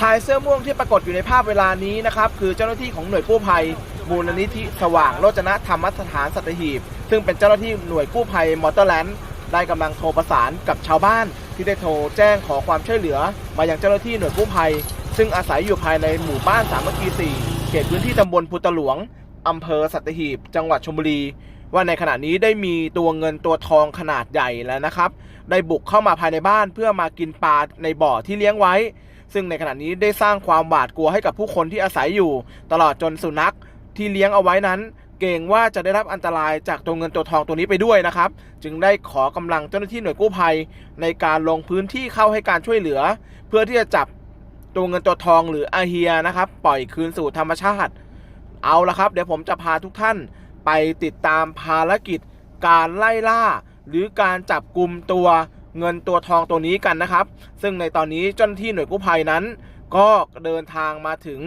ชายเสื้อม่วงที่ปรากฏอยู่ในภาพเวลานี้นะครับ คือเจ้าหน้าที่ของหน่วยกู้ภัย มูลนิธิสว่างโรจนธรรมสถานสัตหีบ ซึ่งเป็นเจ้าหน้าที่หน่วยกู้ภัยมอเตอร์แลนด์ได้กำลังโทรประสานกับชาวบ้าน ที่ได้โทรแจ้งขอความช่วยเหลือ มายังเจ้าหน้าที่หน่วยกู้ภัย ซึ่งอาศัยอยู่ภายในหมู่บ้านสามัคคีสี่เขตพื้นที่ตำบลพุตหลวงอำเภอสัตหีบ จังหวัดชลบุรี ว่าในขณะนี้ได้มีตัวเงินตัวทองขนาดใหญ่แล้วนะครับ ได้บุกเข้ามาภายในบ้านเพื่อมากินปลาในบ่อที่เลี้ยงไว้ ซึ่งในขณะนี้ได้สร้างความหวาดกลัวให้กับผู้คนที่อาศัยอยู่ ตลอดจนสุนัขที่เลี้ยงเอาไว้นั้น เกรงว่าจะได้รับอันตรายจากตัวเงินตัวทองตัวนี้ไปด้วยนะครับ จึงได้ขอกำลังเจ้าหน้าที่หน่วยกู้ภัย ในการลงพื้นที่เข้าให้การช่วยเหลือ เพื่อที่จะจับตัวเงินตัวทองหรืออาเฮียนะครับปล่อยคืนสู่ธรรมชาติ เอาละครับ เดี๋ยวผมจะพาทุกท่านไปติดตามภารกิจ การไล่ล่า หรือการจับกลุ่มตัว เงินตัวทองตัวนี้กันนะครับ ซึ่งในตอนนี้เจ้าหน้าที่หน่วยกู้ภัยนั้น ก็เดินทางมาถึง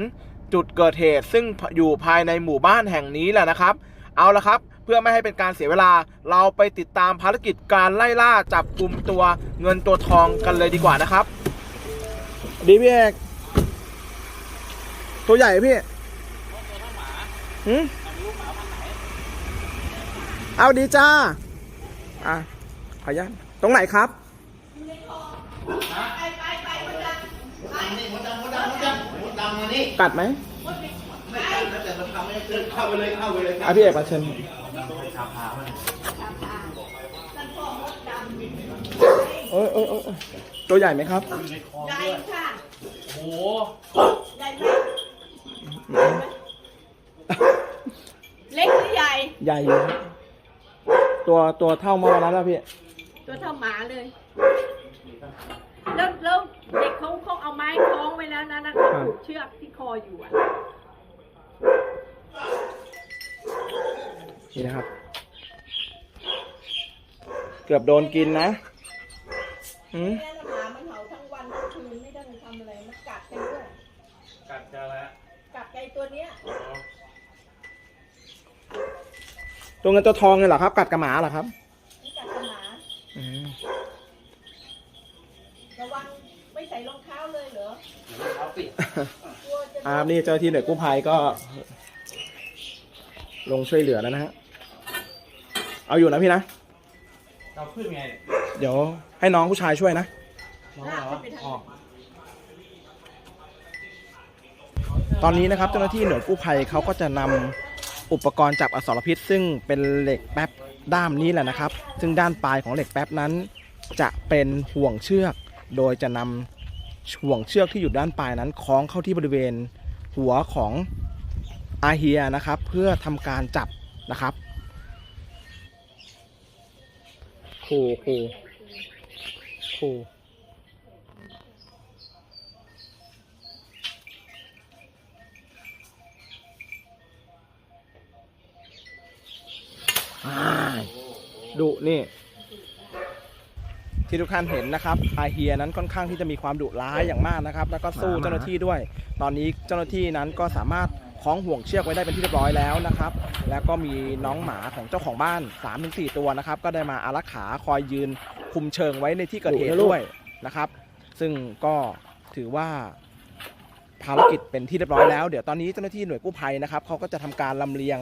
จุดเกิดเหตุ ซึ่งอยู่ภายในหมู่บ้านแห่งนี้แหละนะครับ เอาละครับ เพื่อไม่ให้เป็นการเสียเวลา เราไปติดตามภารกิจการไล่ล่าจับกลุ่มตัวเงินตัวทองกันเลยดีกว่านะครับ ดีพี่เอกตัวใหญ่พี่หืมเอาดีจ้า อะขออนุญา ตรงไหนครับนี่มดดำมดดำมดดำมดดำมานี่กัดไหมไม่กันนะแต่มันทำไม่ได้เดินเข้าไปเลยเข้าไปเลยครัอะบพี่เอกมาเชิญเอ้ยเอ้ยเอ้ยเอ้ยตัวใหญ่ไหมครับ ใหญ่ค่ะ โอ้โหใหญ่ไหมเล็กหรือใหญ่ ใหญ่อยู่ครับตัวตัวเท่าเมื่อวันนั้นแล้วพี่ ตัวเท่าหมาเลย แล้วแล้วเด็กเขาเขาเอาไม้คล้องไว้แล้วนะแล้วก็ผูกเชือกที่คออยู่อะนี่นะครับ เกือบโดนกินนะหืมแม่หมามันเห่าทั้งวันทั้งคืนไม่ได้ทำอะไรมันกัดกันด้วยกัดจะแล้วกัดไก่ตัวเนี้ยตัวเงินตัวทองเนี่ยเหรอครับ กัดกระหมาเหรอครับ มันกัดกับหมา อืม ระวังไม่ใส่รองเท้าเลยเหรอ เขาปิด กลัวจะ อ่านี่เจ้าหน้าที่หน่วยกู้ภัยก็ ลงช่วยเหลือแล้วนะฮะ เอาอยู่นะพี่นะ เราขึ้นไงเดี๋ยวให้น้องผู้ชายช่วยนะ น้องลากเหรอขึ้นไปทางอ๋อตอนนี้นะครับเจ้าหน้าที่หน่วยกู้ภัยเขาก็จะนำอุปกรณ์จับอสรพิษ ซึ่งเป็นเหล็กแป๊บด้ามนี้แหละนะครับ ซึ่งด้านปลายของเหล็กแป๊บนั้น จะเป็นห่วงเชือก โดยจะนำ ห่วงเชือกที่อยู่ด้านปลายนั้นคล้องเข้าที่บริเวณหัวของอาเฮียนะครับ เพื่อทำการจับนะครับโคโคโคอ่าดุนี่ ที่ทุกท่านเห็นนะครับอาเฮียนั้นค่อนข้างที่จะมีความดุร้ายอย่างมากนะครับ แล้วก็สู้เจ้าหน้าที่ด้วย ตอนนี้เจ้าหน้าที่นั้นก็สามารถคล้องห่วงเชือกไว้ได้เป็นที่เรียบร้อยแล้วนะครับ แล้วก็มีน้องหมาของเจ้าของบ้าน 3-4 ตัวนะครับ ก็ได้มาอารักขาคอยยืนคุมเชิงไว้ในที่เกิดเหตุด้วยนะครับ ซึ่งก็ถือว่าภารกิจเป็นที่เรียบร้อยแล้ว เดี๋ยวตอนนี้เจ้าหน้าที่หน่วยกู้ภัยนะครับเขาก็จะทำการลำเลียง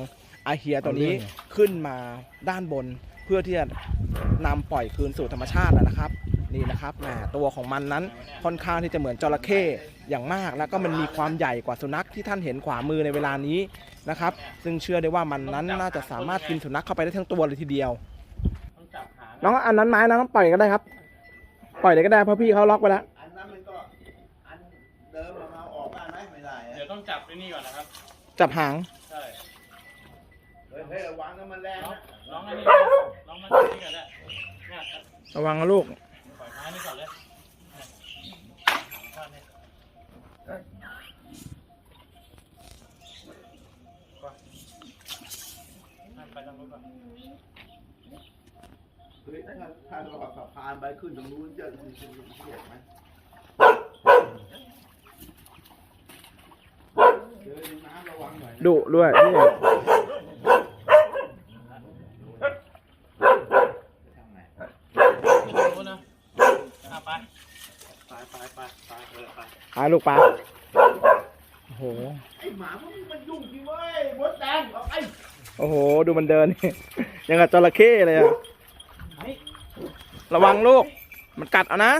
อาเฮียตัวนี้ขึ้นมาด้านบน เพื่อที่จะนำปล่อยคืนสู่ธรรมชาติแล้วนะครับ นี่นะครับแหมตัวของมันนั้นค่อนข้างที่จะเหมือนจระเข้อย่างมากแล้วก็มันมีความใหญ่กว่าสุนัขที่ท่านเห็นขวามือในเวลานี้นะครับ ซึ่งเชื่อได้ว่ามันนั้นน่าจะสามารถกินสุนัขเข้าไปได้ทั้งตัวเลยทีเดียวต้องจับหางน้องอันนั้นไม้นะปล่อยก็ได้ครับ ปล่อยเลยก็ได้เพราะพี่เขาล็อกไปแล้วอันนั้นมันก็อันเดิมเราเอาออกได้ไหมไม่ได้เดี๋ยวต้องจับไอ้นี่ก่อนนะครับ จับหางใช่เฮ้ยเฮ้ยระวังนะมันแรงน้องนะน้องอันนี้น้อง มาจับนี่ก่อนได้เนี่ยระวังนะลูก ปล่อยไม้นี่ก่อนเลยเนี่ยหางก่อนเนี่ยก่อนนั่นไปทางนู้นก่อนเฮ้ยถ้าถ้าเราสะพานไปขึ้นตรงนู้นจะมีเสียงไหมเดินในน้ำระวังหน่อยนะ ดุด้วยพี่เอก ทาง ไปไปไปไปเออไปปลาลูกปลาโอ้โห ไอ้หมาพวกนี้มันยุ่งจริงเว้ยมดแดงเอาไอโอ้โห ดูมันเดิน ยังกับจระเข้เลยอะระวังลูก มันกัดเอานะ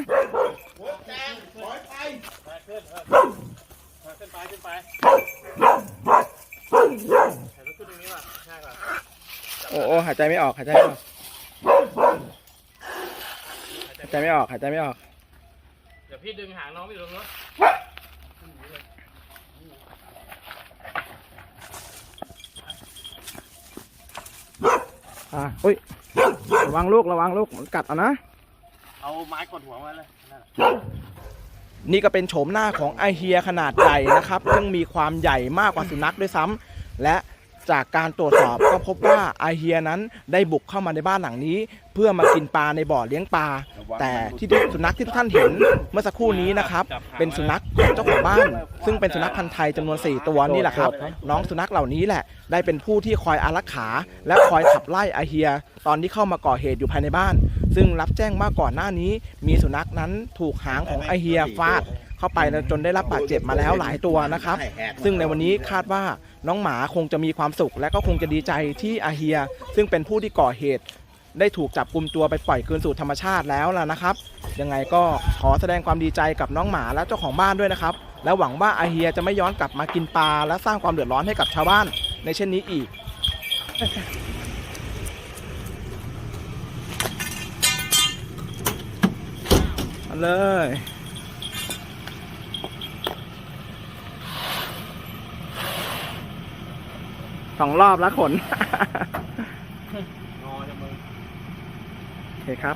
มดแดงถอยไปไปขึ้นเออขึ้นไปขึ้นไปถ่ายรถขึ้นตรงนี้ว่ะง่ายกว่าโอ้โอ้หายใจไม่ออกหายใจไม่ออกหายใจไม่ออกหายใจไม่ออก ดี๋ยวพี่ดึงหางน้องไปอยู่ตรงนู้นอะอุ้ย ระวังลูก ระวังลูกมันกัดเอานะ เอาไม้กดหัวไว้เลยนั่นแหละนี่ก็เป็นโฉมหน้าของไอเฮียขนาดใหญ่นะครับ ซึ่งมีความใหญ่มากกว่าสุนัขด้วยซ้ำและ จากการตรวจสอบก็พบว่าไอเฮียนั้นได้บุกเข้ามาในบ้านหลังนี้ เพื่อมากินปลาในบ่อเลี้ยงปลา แต่ที่สุนัขที่ทุกท่านเห็นเมื่อสักครู่นี้นะครับ เป็นสุนัขของเจ้าของบ้าน ซึ่งเป็นสุนัขพันธ์ไทยจำนวน 4 ตัวนี่แหละครับ น้องสุนัขเหล่านี้แหละ ได้เป็นผู้ที่คอยอารักขา และคอยขับไล่ไอเฮีย ตอนที่เข้ามาก่อเหตุอยู่ภายในบ้าน ซึ่งรับแจ้งมาก่อนหน้านี้ มีสุนัขนั้นถูกหางของไอเฮียฟาด เข้าไปจนได้รับบาดเจ็บมาแล้วหลายตัวนะครับ ซึ่งในวันนี้คาดว่าน้องหมาคงจะมีความสุข และก็คงจะดีใจที่อาเฮีย ซึ่งเป็นผู้ที่ก่อเหตุ ได้ถูกจับกลุ่มตัวไปปล่อยคืนสู่ธรรมชาติแล้วล่ะนะครับ ยังไงก็ขอแสดงความดีใจกับน้องหมาและเจ้าของบ้านด้วยนะครับ และหวังว่าอาเฮียจะไม่ย้อนกลับมากินปลาและสร้างความเดือดร้อนให้กับชาวบ้าน ในเช่นนี้อีกเอาเลย สองรอบแล้วขนงอจะมึงโอเคครับ